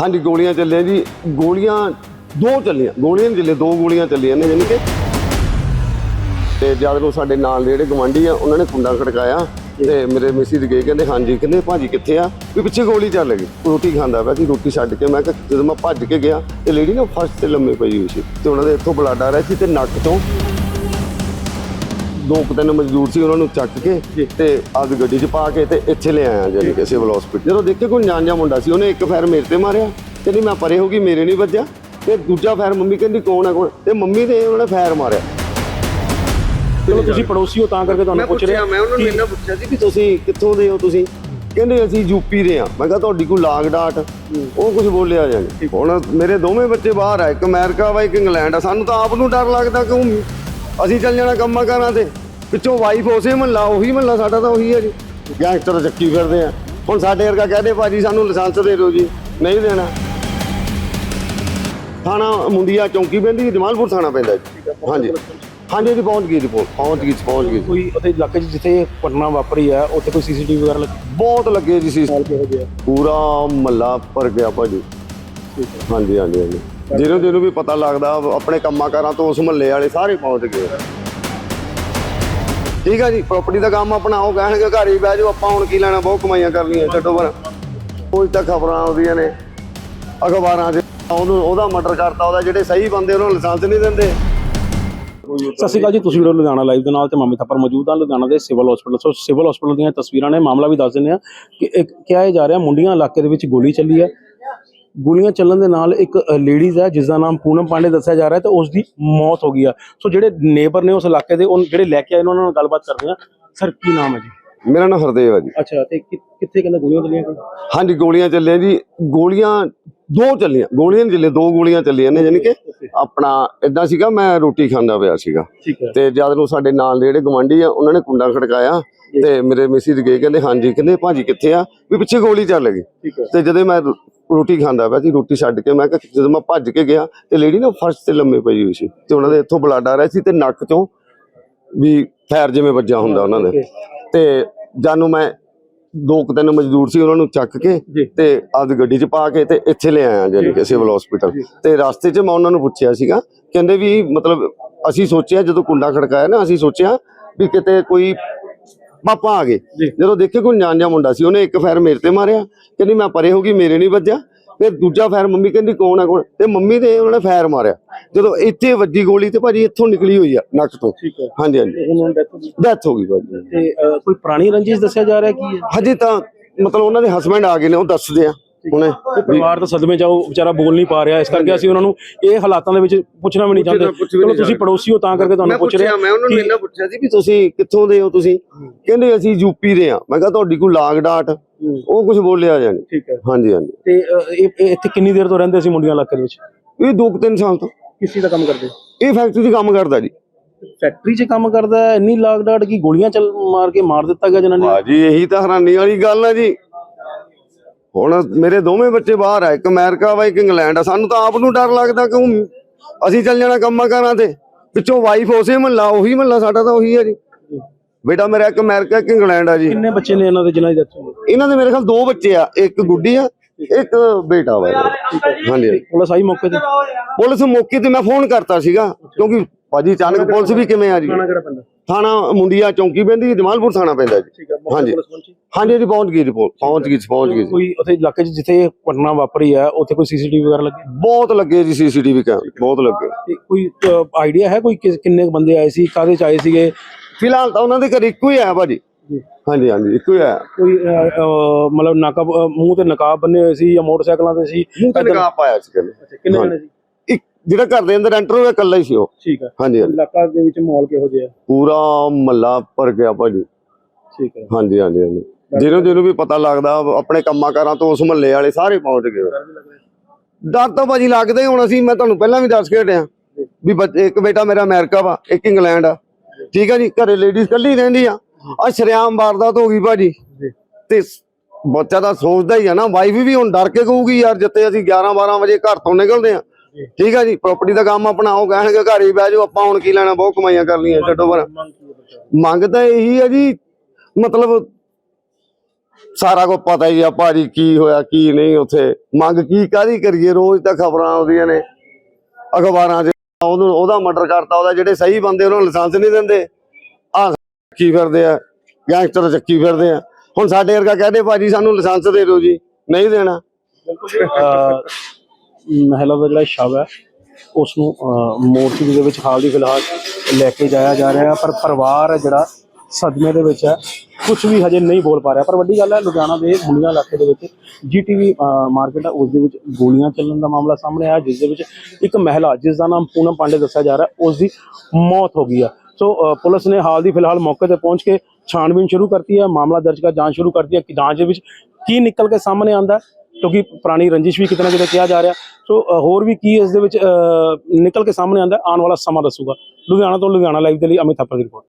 ਹਾਂਜੀ, ਗੋਲੀਆਂ ਚੱਲੀਆਂ ਜੀ। ਗੋਲੀਆਂ ਦੋ ਚੱਲੀਆਂ। ਗੋਲੀਆਂ ਨਹੀਂ ਚੱਲੀਆਂ, ਦੋ ਗੋਲੀਆਂ ਚੱਲੀਆਂ ਨੇ ਯਾਨੀ ਕਿ। ਤੇ ਜਦ ਨੂੰ ਸਾਡੇ ਨਾਲ ਜਿਹੜੇ ਗਵਾਂਢੀ ਆ, ਉਹਨਾਂ ਨੇ ਖੁੰਡਾ ਖੜਕਾਇਆ ਤੇ ਮੇਰੇ ਮਿਸੀ ਦੇ ਗਏ, ਕਹਿੰਦੇ, ਹਾਂਜੀ, ਕਹਿੰਦੇ, ਭਾਜੀ ਕਿੱਥੇ ਆ? ਵੀ ਪਿੱਛੇ ਗੋਲੀ ਚੱਲ ਗਈ। ਰੋਟੀ ਖਾਂਦਾ ਪਿਆ ਸੀ, ਰੋਟੀ ਛੱਡ ਕੇ ਮੈਂ ਕਿਹਾ, ਜਦੋਂ ਮੈਂ ਭੱਜ ਕੇ ਗਿਆ, ਤੇ ਲੇਡੀ ਨਾ ਫਸਟ ਤੇ ਲੰਮੇ ਪਈ ਹੋਈ ਸੀ ਤੇ ਉਹਨਾਂ ਦੇ ਇੱਥੋਂ ਬਲੱਡ ਆ ਰਿਹਾ ਸੀ ਤੇ ਨੱਕ ਤੋਂ ਦੋ ਕੁ ਤਿੰਨ ਮਜ਼ਦੂਰ ਸੀ ਉਹਨਾਂ ਨੂੰ ਚੱਕ ਕੇ ਤੇ ਆਪਦੀ ਗੱਡੀ 'ਚ ਪਾ ਕੇ ਤੇ ਇੱਥੇ ਲੈ ਆਇਆ ਜਾਨੀ ਕਿ ਸਿਵਲ ਹਸਪੀਟਲ ਜਦੋਂ ਦੇਖੇ ਕੋਈ ਅਣਜਾਣ ਮੁੰਡਾ ਸੀ ਉਹਨੇ ਇੱਕ ਫਾਇਰ ਮੇਰੇ ਤੇ ਮਾਰਿਆ। ਕਹਿੰਦੀ ਮੈਂ ਪਰੇ ਹੋ ਗਈ ਮੇਰੇ ਨਹੀਂ ਵੱਜਿਆ। ਤੇ ਦੂਜਾ ਫਾਇਰ ਮੰਮੀ ਕਹਿੰਦੀ ਕੌਣ ਹੈ ਕੌਣ? ਤੇ ਮੰਮੀ ਦੇ ਉਹਨੇ ਫਾਇਰ ਮਾਰਿਆ। ਚਲੋ ਤੁਸੀਂ ਪੜੋਸੀ ਹੋ ਤਾਂ ਕਰਕੇ ਤੁਹਾਨੂੰ ਪੁੱਛ ਰਿਹਾ। ਮੈਂ ਉਹਨਾਂ ਨੂੰ ਇਹਨਾਂ ਪੁੱਛਿਆ ਸੀ ਕਿ ਤੁਸੀਂ ਕਿੱਥੋਂ ਦੇ ਹੋ ਤੁਸੀਂ? ਕਹਿੰਦੇ ਅਸੀਂ ਯੂਪੀ ਦੇ ਆ ਮੈਂ ਕਿਹਾ ਤੁਹਾਡੀ ਕੋਈ ਲਾਗ ਡਾਟ? ਉਹ ਕੁਝ ਬੋਲਿਆ ਜਾਣੀ। ਹੁਣ ਮੇਰੇ ਦੋਵੇਂ ਬੱਚੇ ਬਾਹਰ ਆ ਇੱਕ ਅਮਰੀਕਾ ਵਾ ਇੱਕ ਇੰਗਲੈਂਡ ਆ। ਸਾਨੂੰ ਤਾਂ ਆਪ ਨੂੰ ਡਰ ਲੱਗਦਾ ਕਿ ਉਹ- ਅਸੀਂ ਚੱਲ ਜਾਣਾ ਕੰਮਾਂ ਕਾਰਾਂ ਤੇ। ਪਿੱਛੋਂ ਵਾਈਫ ਉਸੇ ਮਹੱਲਾ ਉਹੀ ਮਹੱਲਾ ਸਾਡਾ ਤਾਂ ਉਹੀ ਹੈ ਜੀ। ਗੈਂਗਸਟਰ ਚੱਕੀ ਫਿਰਦੇ ਆ। ਹੁਣ ਸਾਡੇ ਵਰਗਾ ਕਹਦੇ ਭਾਜੀ ਸਾਨੂੰ ਲਾਇਸੈਂਸ ਦੇ ਦਿਓ ਜੀ। ਨਹੀਂ ਦੇਣਾ। ਥਾਣਾ ਮੁੰਡੀਆ ਚੌਂਕੀ ਪੈਂਦੀ ਜਮਾਲਪੁਰ ਥਾਣਾ ਪੈਂਦਾ ਜੀ। ਹਾਂਜੀ। ਹਾਂਜੀ ਜੀ ਪਹੁੰਚ ਗਈ ਰਿਪੋਰਟ ਪਹੁੰਚ ਗਈ ਪਹੁੰਚ ਗਈ ਕੋਈ ਉੱਥੇ ਇਲਾਕੇ 'ਚ ਜਿੱਥੇ ਘਟਨਾ ਵਾਪਰੀ ਹੈ ਉੱਥੇ ਕੋਈ ਸੀਸੀਟੀਵੀ ਵਗੈਰਾ ਲੱਗੀ? ਬਹੁਤ ਲੱਗੇ ਜੀ ਸੀ ਹਾਲ ਕਿਹੋ ਜਿਹਾ ਪੂਰਾ ਮਹੱਲਾ ਭਰ ਗਿਆ ਭਾਜੀ। ਹਾਂਜੀ ਹਾਂਜੀ ਹਾਂਜੀ। ਜਿਹਨੂੰ ਜਿਹਨੂੰ ਵੀ ਪਤਾ ਲੱਗਦਾ, ਆਪਣੇ ਕੰਮਾਂ ਕਾਰਾਂ ਤੋਂ ਉਸ ਮਹੱਲੇ ਵਾਲੇ ਸਾਰੇ ਪਹੁੰਚ ਗਏ। ਠੀਕ ਆ ਜੀ ਪ੍ਰਾਪਰਟੀ ਦਾ ਕੰਮ ਆਪਣਾ ਉਹ ਕਹਿਣਗੇ ਘਰ ਹੀ ਬਹਿ ਜਾਓ, ਆਪਾਂ ਹੁਣ ਕੀ ਲੈਣਾ, ਬਹੁਤ ਕਮਾਈਆਂ ਕਰਨੀਆਂ, ਛੱਡੋ ਪਰ ਕੋਈ ਤਾਂ ਖਬਰਾਂ ਆਉਂਦੀਆਂ ਨੇ। ਅਖਬਾਰਾਂ 'ਚ, ਉਹਨੂੰ, ਉਹਦਾ ਮਰਡਰ ਕਰਤਾ, ਉਹਦਾ ਜਿਹੜੇ ਸਹੀ ਬੰਦੇ, ਉਹਨਾਂ ਨੂੰ ਲਾਇਸੈਂਸ ਨਹੀਂ ਦਿੰਦੇ। ਸਤਿ ਸ਼੍ਰੀ ਅਕਾਲ ਜੀ, ਤੁਸੀਂ ਵੀਡੀਓ ਲੁਧਿਆਣਾ ਲਾਈਵ ਦੇ ਨਾਲ ਤੇ ਮਾਮੀ ਥੱਪਰ ਮੌਜੂਦ ਆ ਲੁਧਿਆਣਾ ਦੇ civil hospital so civil hospital ਦੀਆਂ ਤਸਵੀਰਾਂ ਨੇ, ਮਾਮਲਾ ਵੀ ਦੱਸ ਦਿੰਦੇ ਆ ਕਿ ਕਿਹਾ ਜਾ ਰਿਹਾ, ਮੁੰਡੀਆਂ ਇਲਾਕੇ ਦੇ ਵਿੱਚ ਗੋਲੀ ਚੱਲੀ ਹੈ। ਗੋਲੀਆਂ ਚੱਲਣ ਦੇ ਨਾਲ ਇੱਕ ਲੇਡੀਜ਼ ਹੈ ਜਿਸ ਦਾ ਨਾਮ ਪੂਨਮ ਪਾਂਡੇ ਦੱਸਿਆ ਜਾ ਰਿਹਾ ਤੇ ਉਸ ਦੀ ਮੌਤ ਹੋ ਗਈ ਆ। ਸੋ ਜਿਹੜੇ ਨੇਬਰ ਨੇ ਉਸ ਇਲਾਕੇ ਦੇ ਉਹ ਜਿਹੜੇ ਲੈ ਕੇ ਆਏ ਨੇ ਉਹਨਾਂ ਨਾਲ ਗੱਲਬਾਤ ਕਰਦੇ ਆ ਸਰ ਕੀ ਨਾਮ ਹੈ ਜੀ? ਮੇਰਾ ਨਾਮ ਹਰਦੇਵ ਹੈ ਜੀ। ਅੱਛਾ ਤੇ ਕਿੱਥੇ ਕਹਿੰਦੇ ਗੋਲੀਆਂ ਚੱਲੀਆਂ? ਹਾਂਜੀ ਗੋਲੀਆਂ ਚੱਲੀਆਂ ਜੀ। ਗੋਲੀਆਂ ਦੋ ਚੱਲੀਆਂ ਗੋਲੀਆਂ ਨਹੀਂ ਚੱਲੀਆਂ ਦੋ ਗੋਲੀਆਂ ਚੱਲੀਆਂ ਨੇ ਯਾਨੀ ਕਿ ਆਪਣਾ ਇਦਾਂ ਸੀਗਾ ਮੈਂ ਰੋਟੀ ਖਾਂਦਾ ਪਿਆ ਸੀਗਾ। ਤੇ ਜਦ ਨੂੰ ਸਾਡੇ ਨਾਲ ਦੇ ਜਿਹੜੇ ਗਵਾਂਢੀ ਆ ਉਹਨਾਂ ਨੇ ਕੁੰਡਾ ਖੜਕਾਇਆ ਤੇ ਮੇਰੇ ਮਿਸੀ ਦੇ ਗਏ ਕਹਿੰਦੇ ਹਾਂਜੀ ਕਹਿੰਦੇ ਭਾਜੀ ਕਿੱਥੇ ਆ? ਵੀ ਪਿੱਛੇ ਗੋਲੀ ਚੱਲ ਗਈ। ਤੇ ਜਦੋਂ ਮੈਂ ਰੋਟੀ ਖਾਂਦਾ ਪਿਆ ਸੀ ਰੋਟੀ ਛੱਡ ਕੇ ਮੈਂ ਕਿਹਾ ਜਦੋਂ ਮੈਂ ਭੱਜ ਕੇ ਗਿਆ ਤੇ ਲੇਡੀ ਨਾ ਫਰਸ਼ ਤੇ ਲੰਮੇ ਪਈ ਹੋਈ ਸੀ ਤੇ ਉਹਨਾਂ ਦੇ ਇੱਥੋਂ ਬਲੱਡ ਆ ਰਿਹਾ ਸੀ ਤੇ ਨੱਕ ਤੋਂ ਵੀ ਫੈਰ ਜਿਵੇਂ ਵੱਜਾ ਹੁੰਦਾ ਉਹਨਾਂ ਦੇ। ਤੇ ਜਾਨੂੰ ਮੈਂ ਦੋ ਕੁ ਤਿੰਨ ਮਜ਼ਦੂਰ ਸੀ ਉਹਨਾਂ ਨੂੰ ਚੱਕ। ਕੇ ਤੇ ਆਪਦੀ ਗੱਡੀ 'ਚ ਪਾ ਕੇ ਤੇ ਇੱਥੇ ਲੈ ਆਇਆ ਜਾਨੀ ਕਿ ਸਿਵਲ ਹਸਪੀਟਲ ਤੇ ਰਸਤੇ 'ਚ ਮੈਂ ਉਹਨਾਂ ਨੂੰ ਪੁੱਛਿਆ ਸੀਗਾ ਕਹਿੰਦੇ ਵੀ ਮਤਲਬ ਅਸੀਂ ਸੋਚਿਆ ਜਦੋਂ ਕੁੰਡਾ ਖੜਕਾਇਆ ਨਾ ਅਸੀਂ ਸੋਚਿਆ ਵੀ ਕਿਤੇ ਕੋਈ ਪਾਪਾ ਆ ਗਏ। ਜਦੋਂ ਦੇਖੇ ਕੋਈ ਜਿਹਾ ਮੁੰਡਾ ਸੀ ਉਹਨੇ ਇੱਕ ਫਾਇਰ ਮੇਰੇ ਤੇ ਮਾਰਿਆ। ਕਹਿੰਦੀ ਮੈਂ ਪਰੇ ਹੋ ਗਈ ਮੇਰੇ ਨਹੀਂ ਵੱਜਿਆ। ਫਿਰ ਦੂਜਾ ਫਾਇਰ ਮੰਮੀ ਕਹਿੰਦੀ ਕੌਣ ਹੈ ਕੌਣ ਤੇ ਮੰਮੀ ਦੇ ਉਹਨਾਂ ਨੇ ਫਾਇਰ ਮਾਰਿਆ। ਜਦੋਂ ਇੱਥੇ ਵੱਜੀ ਗੋਲੀ ਤੇ ਭਾਜੀ ਇੱਥੋਂ ਨਿਕਲੀ ਹੋਈ ਆ ਨੱਕ ਤੋਂ। ਹਾਂਜੀ ਹਾਂਜੀ। ਡੈਥ ਹੋ ਗਈ। ਭਾਜੀ। ਤੇ ਕੋਈ ਪੁਰਾਣੀ ਰੰਜਿਸ਼ ਦੱਸਿਆ ਜਾ ਰਿਹਾ ਕੀ ਹੈ? ਹਜੇ ਤਾਂ ਮਤਲਬ ਉਹਨਾਂ ਦੇ ਹਸਬੰਡ ਆ ਗਏ ਨੇ ਉਹ ਦੱਸਦੇ ਆ। ਹੁਣੇ। ਪਰਿਵਾਰ ਤਾਂ ਸਦਮੇ ਚ ਆ, ਉਹ ਵਿਚਾਰਾ ਬੋਲ ਨਹੀਂ ਪਾ ਰਿਹਾ। ਇਸ ਕਰਕੇ ਅਸੀਂ ਉਹਨਾਂ ਨੂੰ ਇਹ ਹਾਲਾਤਾਂ ਦੇ ਵਿੱਚ ਪੁੱਛਣਾ ਵੀ ਨਹੀਂ ਚਾਹੁੰਦੇ। ਚਲੋ ਤੁਸੀਂ ਪੜੋਸੀ ਹੋ ਤਾਂ ਕਰਕੇ ਤੁਹਾਨੂੰ ਪੁੱਛ ਰਿਹਾ ਮੈਂ ਉਹਨਾਂ ਨੂੰ ਇਹਨਾਂ ਪੁੱਛਿਆ ਸੀ ਵੀ ਤੁਸੀਂ ਕਿੱਥੋਂ ਦੇ ਹੋ ਤੁਸੀਂ? ਕਹਿੰਦੇ ਅਸੀਂ ਯੂਪੀ ਦੇ ਆ। ਮੈਂ ਕਿਹਾ ਤੁਹਾਡੀ ਕੋਈ ਲਾਗ ਡਾਟ? ਉਹ ਕੁਝ ਬੋਲਿਆ ਠੀਕ ਹੈ। ਹਾਂਜੀ ਹਾਂਜੀ। ਤੇ ਇੱਥੇ ਕਿੰਨੀ ਦੇਰ ਤੋਂ ਰਹਿੰਦੇ ਸੀ ਮੁੰਡੀਆਂ ਇਲਾਕੇ ਦੇ ਵਿੱਚ? ਇਹ ਦੋ ਕੁ ਤਿੰਨ ਸਾਲ ਤੋਂ। ਕਿਸ ਦਾ ਕੰਮ ਕਰਦੇ? ਇਹ ਫੈਕਟਰੀ 'ਚ ਕੰਮ ਕਰਦਾ ਜੀ। ਫੈਕਟਰੀ 'ਚ ਕੰਮ ਕਰਦਾ ਇੰਨੀ ਲਾਗ ਡਾਟ ਕੀ ਗੋਲੀਆਂ ਚੱਲ ਮਾਰ ਕੇ ਮਾਰ ਦਿੱਤਾ ਗਿਆ ਜਨਾਨੀ ਨੂੰ? ਭਾਜੀ ਇਹੀ ਤਾਂ ਹੈਰਾਨੀ ਵਾਲੀ ਗੱਲ ਹੈ ਜੀ। ਹੁਣ ਮੇਰੇ ਦੋਵੇਂ ਬੱਚੇ ਬਾਹਰ ਆ ਇੱਕ ਅਮਰੀਕਾ ਵਾ ਇੱਕ ਇੰਗਲੈਂਡ ਆ। ਸਾਨੂੰ ਤਾਂ ਆਪ ਨੂੰ ਡਰ ਲੱਗਦਾ ਕਿ ਅਸੀਂ ਚੱਲ ਜਾਣਾ ਕੰਮਾਂ ਕਾਰਾਂ ਤੇ। ਪਿੱਛੋਂ ਵਾਈਫ ਉਸੇ ਮਹੱਲਾ ਉਹੀ ਮਹੱਲਾ ਸਾਡਾ ਤਾਂ ਉਹੀ ਹੈ ਜੀ। ਬੇਟਾ ਮੇਰਾ ਇੱਕ ਅਮਰੀਕਾ ਇੱਕ ਇੰਗਲੈਂਡ ਆ ਜੀ। ਕਿੰਨੇ ਬੱਚੇ ਨੇ ਇਹਨਾਂ ਦੇ ਜਿਨ੍ਹਾਂ ਦੀ ਇਹਨਾਂ ਦੇ ਮੇਰੇ ਖਿਆਲ ਦੋ ਬੱਚੇ ਆ ਇੱਕ ਗੁੱਡੀ ਆ ਇੱਕ ਬੇਟਾ ਵਾ। ਹਾਂਜੀ। ਪੁਲਿਸ ਆਈ ਮੌਕੇ ਤੇ? ਪੁਲਿਸ ਮੌਕੇ ਤੇ ਮੈਂ ਫੋਨ ਕਰਤਾ ਸੀਗਾ ਕਿਉਂਕਿ ਭਾਜੀ ਅਚਾਨਕ ਪੁਲਿਸ ਵੀ ਕਿਵੇਂ ਆ ਜੀ? ਥਾਣਾ ਮੁੰਡੀਆ ਚੌਂਕੀ ਪੈਂਦੀ ਜਮਾਲਪੁਰ ਥਾਣਾ ਪੈਂਦਾ ਜੀ। ਹਾਂਜੀ। ਹਾਂਜੀ ਜੀ ਪਹੁੰਚ ਗਈ ਰਿਪੋਰਟ ਪਹੁੰਚ ਗਈ ਪਹੁੰਚ ਗਈ ਕੋਈ ਉੱਥੇ ਇਲਾਕੇ 'ਚ ਜਿੱਥੇ ਇਹ ਘਟਨਾ ਵਾਪਰੀ ਹੈ ਉੱਥੇ ਕੋਈ ਸੀਸੀਟੀਵੀ ਵਗੈਰਾ ਲੱਗੀ? ਬਹੁਤ ਲੱਗੇ ਜੀ ਸੀਸੀਟੀਵੀ ਕੈਮਰੇ ਬਹੁਤ ਲੱਗੇ। ਤੇ ਕੋਈ ਆਈਡੀਆ ਹੈ ਕੋਈ ਕਿਸ- ਕਿੰਨੇ ਕੁ ਬੰਦੇ ਆਏ ਸੀ ਕਾਹਦੇ 'ਚ ਆਏ ਸੀਗੇ? ਫਿਲਹਾਲ ਤਾਂ ਉਹਨਾਂ ਦੇ ਘਰ ਇੱਕੋ ਹੀ ਆਇਆ ਭਾਜੀ। ਜੀ। ਹਾਂਜੀ ਹਾਂਜੀ ਇੱਕੋ ਹੀ ਆਇਆ ਕੋਈ ਅਹ, ਅਹ, ਮਤਲਬ ਨਕਾਬ ਅਹ, ਮੂੰਹ ਤੇ ਨਕਾਬ ਬੰਨੇ ਹੋਏ ਸੀ ਜਾਂ ਮੋਟਰਸਾਈਕਲਾਂ ਤੇ ਸੀ? ਮੂੰਹ ਤੇ ਨਕਾਬ ਪਾਇਆ ਸੀ ਕਹਿੰਦੇ। ਕਿੰਨੇ ਹਾਂ। ਜਣੇ ਸੀ? ਇੱਕ ਜਿਹੜਾ ਘਰ ਦੇ ਅੰਦਰ ਐਂਟਰ ਹੋਇਆ ਇਕੱਲਾ ਹੀ ਸੀ ਉਹ। ਠੀਕ ਹੈ। ਹਾਂਜੀ ਹਾਂਜੀ। ਇਲਾਕਾ ਦੇ ਵਿੱਚ ਮਾਹੌਲ ਕਿਹੋ ਜਿਹਾ? ਹੈ? ਪੂਰਾ ਮਹੱਲਾ ਭਰ ਗਿਆ ਭਾਜੀ। ਠੀਕ ਹੈ। ਹਾਂਜੀ ਹਾਂਜੀ ਹਾਂਜੀ। ਜਿਹਨੂੰ ਜਿਹਨੂੰ ਵੀ ਪਤਾ ਲੱਗਦਾ ਆਪਣੇ ਕੰਮਾਂ ਕਾਰਾਂ ਤੋਂ ਉਸ ਮਹੱਲੇ ਵਾਲੇ ਸਾਰੇ ਪਹੁੰਚ ਗਏ। ਡਰ ਤਾਂ ਭਾਜੀ ਲੱਗਦਾ ਹੀ ਹੁਣ ਅਸੀਂ ਮੈਂ ਤੁਹਾਨੂੰ ਪਹਿਲਾਂ ਵੀ ਦੱਸ ਕੇ ਹਟਿਆ। ਵੀ ਇੱਕ ਬੇਟਾ ਮੇਰਾ ਅਮਰੀਕਾ ਵਾ ਇੱਕ ਇੰਗਲੈਂਡ ਆ। ਠੀਕ ਆ ਜੀ ਘਰੇ ਲੇਡੀਜ਼ ਕੱਲੀ ਰਹਿੰਦੀ ਆ। ਆ ਸ਼ਰਿਆਮ ਵਾਰਦਾਤ ਹੋ ਗਈ ਭਾਜੀ। ਤੇ ਬੱਚਾ ਤਾਂ ਸੋਚਦਾ ਹੀ ਆ ਨਾ ਵਾਈਫ ਵੀ ਹੁਣ ਡਰ ਕੇ ਕਹੂਗੀ ਯਾਰ ਜਿੱਤੇ ਅਸੀਂ 11 12 ਵਜੇ ਘਰ ਤੋਂ ਨਿਕਲਦੇ ਆ। ਠੀਕ ਆ ਜੀ ਪ੍ਰਾਪਰਟੀ ਦਾ ਕੰਮ ਆਪਣਾ ਉਹ ਕਹਿਣਗੇ ਘਰ ਹੀ ਬਹਿ ਜਾਓ ਆਪਾਂ ਹੁਣ ਕੀ ਲੈਣਾ ਬਹੁਤ ਕਮਾਈਆਂ ਕਰਨੀਆਂ ਛੱਡੋ ਪਰ। ਮੰਗ ਤਾਂ ਇਹੀ ਹੈ ਜੀ ਮਤਲਬ ਸਾਰਾ ਕੁਝ ਪਤਾ ਹੀ ਆ ਭਾਜੀ ਕੀ ਹੋਇਆ, ਕੀ ਨਹੀਂ ਉੱਥੇ। ਮੰਗ ਕੀ ਕਾਦੀ ਕਰੀਏ? ਰੋਜ਼ ਤਾਂ ਖਬਰਾਂ ਆਉਂਦੀਆਂ ਨੇ। ਅਖਬਾਰਾਂ 'ਚ ਉਹਨੂੰ ਉਹਦਾ ਮਰਡਰ ਕਰਤਾ, ਉਹਦਾ ਜਿਹੜੇ ਸਹੀ ਬੰਦੇ ਉਹਨਾਂ ਨੂੰ ਲਾਇਸੈਂਸ ਨਹੀਂ ਦਿੰਦੇ। ਆ ਚੱਕੀ ਫਿਰਦੇ ਆ ਗੈਂਗਸਟਰ ਚੱਕੀ ਫਿਰਦੇ ਆ। ਹੁਣ ਸਾਡੇ ਵਰਗਾ ਕਹਦੇ ਭਾਜੀ ਸਾਨੂੰ ਲਾਇਸੈਂਸ ਦੇ ਦਿਓ ਜੀ, ਨਹੀਂ ਦੇਣਾ। ਅਹ ਮਹਿਲਾ ਦਾ ਜਿਹੜਾ ਸ਼ਵ ਹੈ। ਉਸ ਨੂੰ ਅਹ ਦੇ ਵਿੱਚ ਹਾਲ ਦੀ ਫਿਲਹਾਲ ਲੈ ਕੇ ਜਾਇਆ ਜਾ ਰਿਹਾ ਪਰ ਪਰਿਵਾਰ ਹੈ ਜਿਹੜਾ ਸਦਮੇ ਦੇ ਵਿੱਚ ਹੈ। ਕੁਝ ਵੀ ਹਜੇ ਨਹੀਂ ਬੋਲ ਪਾ ਰਿਹਾ। ਪਰ ਵੱਡੀ ਗੱਲ ਹੈ, ਲੁਧਿਆਣਾ ਦੇ ਮੁੰਡੀਆਂ ਇਲਾਕੇ ਦੇ ਵਿੱਚ ਜੀਟੀਵੀ ਮਾਰਕੀਟ ਆ ਉਸ ਦੇ ਵਿੱਚ ਗੋਲੀਆਂ ਚੱਲਣ ਦਾ ਮਾਮਲਾ ਸਾਹਮਣੇ ਆਇਆ, ਜਿਸ ਦੇ ਵਿੱਚ ਇੱਕ ਮਹਿਲਾ, ਜਿਸ ਦਾ ਨਾਮ ਪੂਨਮ ਪਾਂਡੇ ਦੱਸਿਆ ਜਾ ਰਿਹਾ, ਉਸ ਦੀ ਮੌਤ ਹੋ ਗਈ ਆ ਸੋ ਪੁਲਿਸ ਨੇ ਹਾਲ ਦੀ ਫਿਲਹਾਲ ਮੌਕੇ ਤੇ ਪਹੁੰਚ ਕੇ ਛਾਣਬੀਨ ਸ਼ੁਰੂ ਕਰਤੀ ਹੈ, ਮਾਮਲਾ ਦਰਜ ਕਰ ਜਾਂਚ ਸ਼ੁਰੂ ਕਰਤੀ ਹੈ ਕਿ ਜਾਂਚ ਦੇ ਵਿੱਚ ਕੀ ਨਿਕਲ ਕੇ ਸਾਹਮਣੇ ਆਂਦਾ ਕਿਉਂਕਿ ਪੁਰਾਣੀ ਰੰਜਿਸ਼ ਵੀ ਕਿਤੇ ਨਾ ਕਿਤੇ ਕਿਹਾ ਜਾ ਰਿਹਾ। ਸੋ ਹੋਰ ਵੀ ਕੀ ਇਸ ਦੇ ਵਿੱਚ ਨਿਕਲ ਕੇ ਸਾਹਮਣੇ ਆਂਦਾ ਆਉਣ ਵਾਲਾ ਸਮਾਂ ਦੱਸੂਗਾ। ਲੁਧਿਆਣਾ ਤੋਂ ਲੁਧਿਆਣਾ ਲਾਈਵ ਦੇ ਲਈ ਅਮਿਤ ਥਾਪਰ ਦੀ ਰਿਪੋਰਟ।